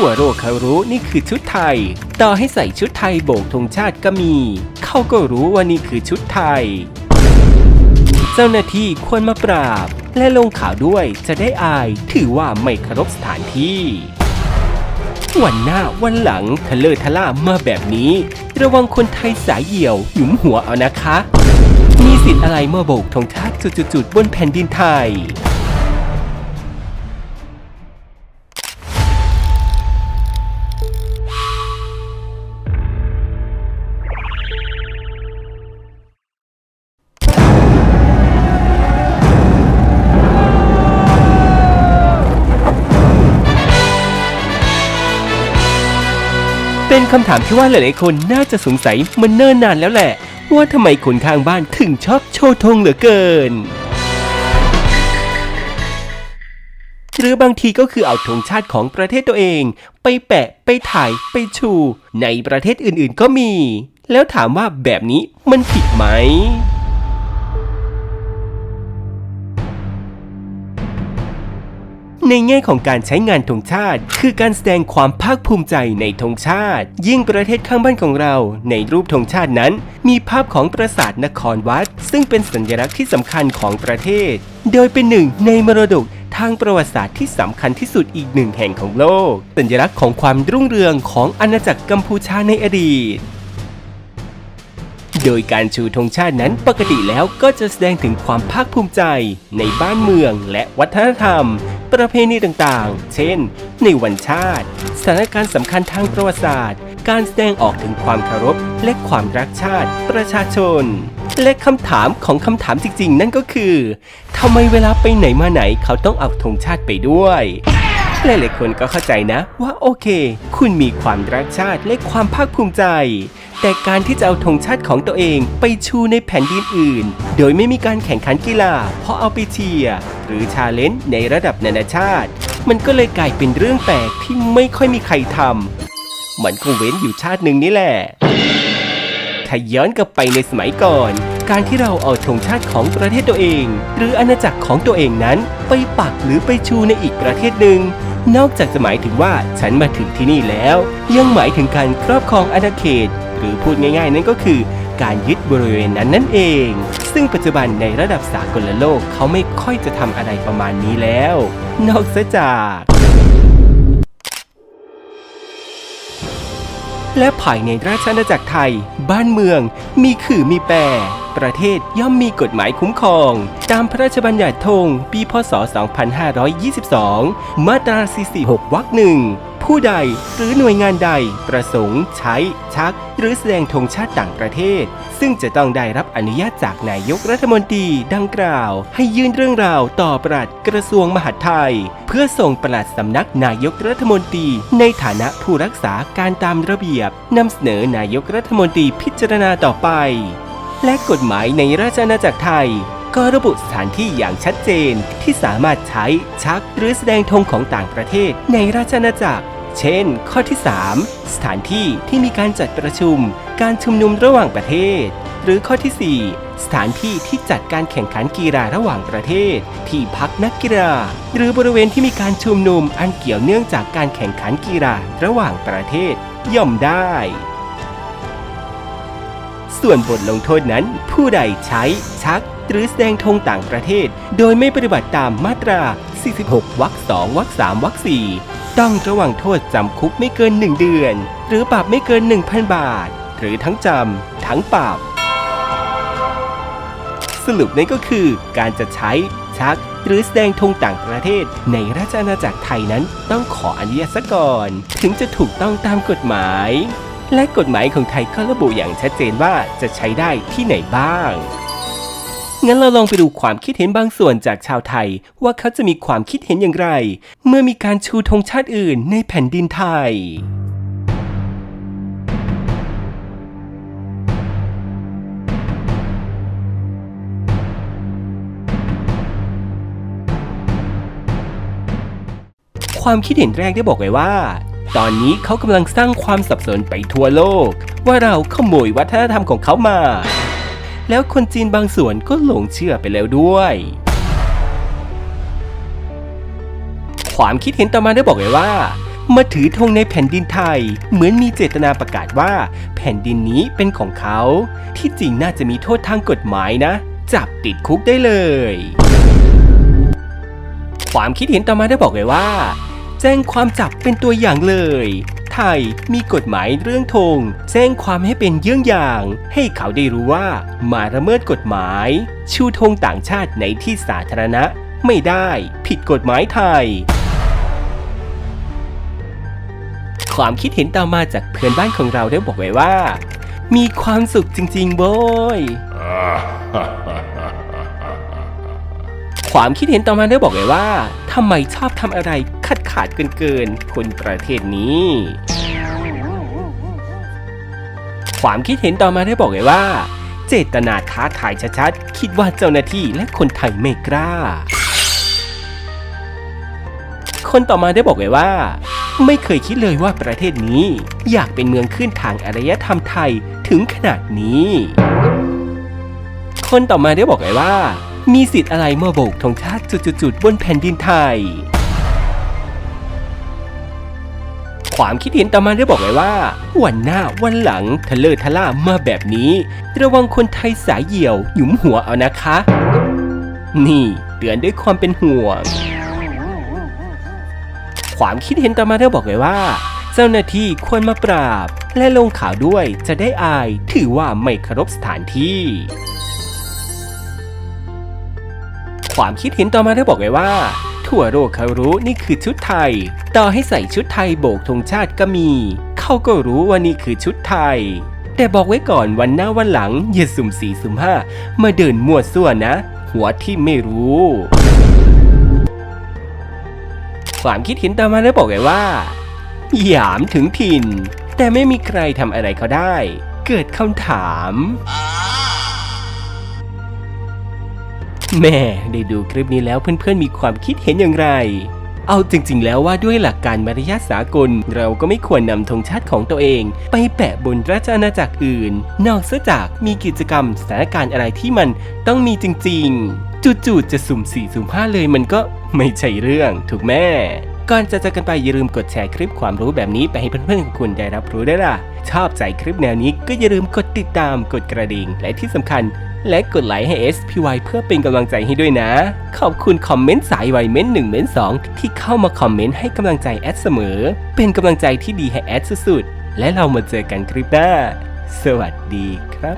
ทั่วโลกเขารู้นี่คือชุดไทย ต่อให้ใส่ชุดไทยโบกธงชาติก็มี เขาก็รู้ว่านี่คือชุดไทย เจ้าหน้าที่ควรมาปราบ และลงข่าวด้วยจะได้อาย ถือว่าไม่เคารพสถานที่ วันหน้าวันหลังทะเลทะล่ามาแบบนี้ ระวังคนไทยสายเหี่ยวหยุมหัวเอานะคะ มีสิทธิ์อะไรมาโบกธงชาติจุดๆบนแผ่นดินไทย เป็นคำถามที่ว่าหลายๆคนน่าจะสงสัยมันเนิ่นนานแล้วแหละ ว่าทำไมคนข้างบ้านถึงชอบโชว์ธงเหลือเกิน หรือบางทีก็คือเอาธงชาติของประเทศตัวเอง ไปแปะไปถ่ายไปชู ในประเทศอื่นๆก็มี แล้วถามว่าแบบนี้มันผิดไหม ในแง่ของการใช้งานธงชาติ คือการแสดงความภาคภูมิใจในธงชาติ ยิ่งประเทศข้างบ้านของเรา ในรูปธงชาตินั้น มีภาพของปราสาทนครวัด ซึ่งเป็นสัญลักษณ์ที่สำคัญของประเทศ โดยเป็นหนึ่งในมรดกทางประวัติศาสตร์ที่สำคัญที่สุดอีกหนึ่งแห่งของโลก สัญลักษณ์ของความรุ่งเรืองของอาณาจักรกัมพูชาในอดีตโดยการชูธงชาตินั้นปกติแล้วก็จะแสดงถึงความภาคภูมิใจในบ้านเมืองและวัฒนธรรม ประเพณีต่างๆ เช่น ในวันชาติ สถานการณ์สำคัญทางประวัติศาสตร์ การแสดงออกถึงความเคารพและความรักชาติประชาชน และคำถามของคำถามจริง ๆ นั่นก็คือทำไมเวลาไปไหนมาไหนเขาต้องเอาธงชาติไปด้วยหลายๆคนก็เข้าใจนะว่าโอเค คุณมีความรักชาติและความภาคภูมิใจ แต่การที่จะเอาธงชาติของตัวเองไปชูในแผ่นดินอื่น โดยไม่มีการแข่งขันกีฬา เพราะเอาไปเชียร์หรือชาเลนจ์ในระดับนานาชาติ มันก็เลยกลายเป็นเรื่องแปลกที่ไม่ค่อยมีใครทำมันคงเว้นอยู่ชาติหนึ่งนี่แหละถ้าย้อนกลับไปในสมัยก่อน การที่เราเอาธงชาติของประเทศตัวเอง หรืออาณาจักรของตัวเองนั้น ไปปักหรือไปชูในอีกประเทศหนึ่ง นอกจากจะหมายถึงว่าฉันมาถึงที่นี่แล้ว ยังหมายถึงการครอบครองอาณาเขต หรือพูดง่ายๆ นั่นก็คือการยึดบริเวณนั้นนั่นเอง ซึ่งปัจจุบันในระดับสากลโลกเขาไม่ค่อยจะทำอะไรประมาณนี้แล้ว นอกเสียจากและภายในราชอาณาจักรไทย บ้านเมือง มีขื่อมีแปร ประเทศย่อมมีกฎหมายคุ้มครอง ตามพระราชบัญญัติธงปีพศ 2522 มาตรา446วรรคหนึ่ง ผู้ใดหรือหน่วยงานใดประสงค์ ใช้ ชัก หรือแสดงธงชาติต่างประเทศ ซึ่งจะต้องได้รับอนุญาตจากนายกรัฐมนตรีดังกล่าว ให้ยื่นเรื่องราวต่อปลัดกระทรวงมหาดไทย เพื่อส่งปลัดสำนักนายกรัฐมนตรี ในฐานะผู้รักษาการตามระเบียบนำเสนอนายกรัฐมนตรีพิจารณาต่อไป และกฎหมายในราชอาณาจักรไทยก็ระบุสถานที่อย่างชัดเจนที่สามารถใช้ชักหรือแสดงธงของต่างประเทศในราชอาณาจักร เช่น ข้อที่ 3 สถานที่ที่มีการจัดประชุม การชุมนุมระหว่างประเทศ หรือข้อที่ 4 สถานที่ที่จัดการแข่งขันกีฬาระหว่างประเทศ ที่พักนักกีฬา หรือบริเวณที่มีการชุมนุมอันเกี่ยวเนื่องจากการแข่งขันกีฬาระหว่างประเทศ ย่อมได้ ส่วนบทลงโทษนั้น ผู้ใดใช้ชักหรือแสดงธงต่างประเทศ โดยไม่ปฏิบัติตามมาตรา 46 วรรค 2 วรรค 3 วรรค 4 ต้องระวังโทษจำคุกไม่เกิน 1 เดือน หรือปรับไม่เกิน 1,000 บาท หรือทั้งจำ ทั้งปรับ สรุปนั่นก็คือการจะใช้ ชัก หรือแสดงธงต่างประเทศ ในราชอาณาจักรไทยนั้นต้องขออนุญาตซะก่อน ถึงจะถูกต้องตามกฎหมาย และกฎหมายของไทยก็ระบุอย่างชัดเจนว่าจะใช้ได้ที่ไหนบ้าง งั้นเราลองไปดูความคิดเห็นบางส่วนจากชาวไทย ว่าเขาจะมีความคิดเห็นอย่างไร เมื่อมีการชูธงชาติอื่นในแผ่นดินไทยความคิดเห็นแรกได้บอกไว้ว่า ตอนนี้เขากำลังสร้างความสับสนไปทั่วโลก ว่าเราขโมยวัฒนธรรมของเขามา แล้วคนจีนบางส่วนก็หลงเชื่อไปแล้วด้วย ความคิดเห็นต่อมาได้บอกไว้ว่า มาถือธงในแผ่นดินไทย เหมือนมีเจตนาประกาศว่า แผ่นดินนี้เป็นของเขา ที่จริงน่าจะมีโทษทางกฎหมายนะ จับติดคุกได้เลย ความคิดเห็นต่อมาได้บอกเลยว่า แจ้งความจับเป็นตัวอย่างเลย ไทยมีกฎหมายเรื่องธงแจ้งความให้เป็นเยี่ยงอย่าง ให้เขาได้รู้ว่ามาละเมิดกฎหมาย ชูธงต่างชาติในที่สาธารณะ ไม่ได้ผิดกฎหมายไทย ความคิดเห็นต่อมาจากเพื่อนบ้านของเราได้บอกไว้ว่า มีความสุขจริงๆโบย ความคิดเห็นต่อมาได้บอกเลยว่าทำไมชอบทำอะไรขาดขาดเกินเกินๆคนประเทศนี้ ความคิดเห็นต่อมาได้บอกเลยว่า เจตนาท้าทายชัดๆ คิดว่าเจ้าหน้าที่และคนไทยไม่กล้า คนต่อมาได้บอกเลยว่า ไม่เคยคิดเลยว่าประเทศนี้ อยากเป็นเมืองขึ้นทางอารยธรรมไทยถึงขนาดนี้ คนต่อมาได้บอกเลยว่า มีสิทธิ์อะไรเมาโบกธงชาติจุดๆ ๆ บนแผ่นดินไทย ความคิดเห็นต่อมาได้บอกเลยว่า วันหน้าวันหลังทะเลทะล่ามาแบบนี้ ระวังคนไทยสายเหี่ยวหยุมหัวเอานะคะ นี่เตือนด้วยความเป็นห่วง ความคิดเห็นต่อมาได้บอกเลยว่า เจ้าหน้าที่ควรมาปราบ และลงข่าวด้วยจะได้อายถือว่าไม่เคารพสถานที่ ความคิดเห็นต่อมาได้บอกเลยว่า ทั่วโลกเขารู้นี่คือชุดไทย ต่อให้ใส่ชุดไทยโบกธงชาติก็มี เขาก็รู้ว่านี่คือชุดไทย แต่บอกไว้ก่อนวันหน้าวันหลังอย่าสุ่มสี่สุ่มห้ามาเดินมั่วซั่วนะ หัวที่ไม่รู้ความคิดเห็นต่อมาได้บอกเลยว่า หยามถึงถิ่น แต่ไม่มีใครทำอะไรเขาได้ เกิดคำถาม แม่ได้ดูคลิปนี้แล้วเพื่อนๆมีความคิดเห็นอย่างไร เอาจริงๆ แล้วว่าด้วยหลักการมารยาทสากล เราก็ไม่ควรนำธงชาติของตัวเอง ไปแปะบนราชอาณาจักรอื่น นอกเสียจากมีกิจกรรมสถานการณ์อะไรที่มันต้องมีจริงๆ จู่ๆจะสุ่มสี่สุ่มห้าเลยมันก็ไม่ใช่เรื่องถูกแม่ก่อนจะจากกันไปอย่าลืมกดแชร์คลิปความรู้แบบนี้ไปให้เพื่อนๆของคุณได้รับรู้ได้ล่ะ ชอบใจคลิปแนวนี้ก็อย่าลืมกดติดตามกดกระดิ่งและที่สำคัญ และกดไลค์ให้ SPY เพื่อเป็นกำลังใจให้ด้วยนะ ขอบคุณคอมเมนต์สายไวเม้นหนึ่งเม้นสองที่เข้ามาคอมเมนต์ให้กำลังใจแอดเสมอ เป็นกำลังใจที่ดีให้แอดสุดๆ และเรามาเจอกันคลิปหน้า สวัสดีครับ